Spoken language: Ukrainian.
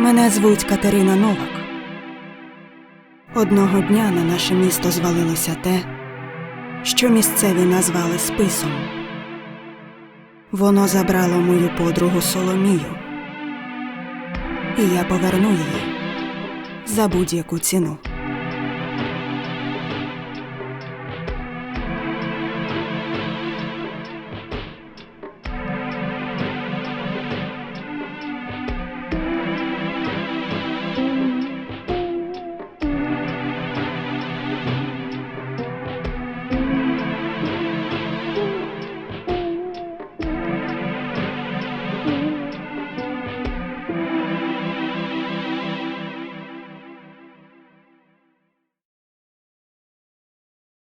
Мене звуть Катерина Новак. Одного дня на наше місто звалилося те, що місцеві назвали списом. Воно забрало мою подругу Соломію, і я поверну її за будь-яку ціну.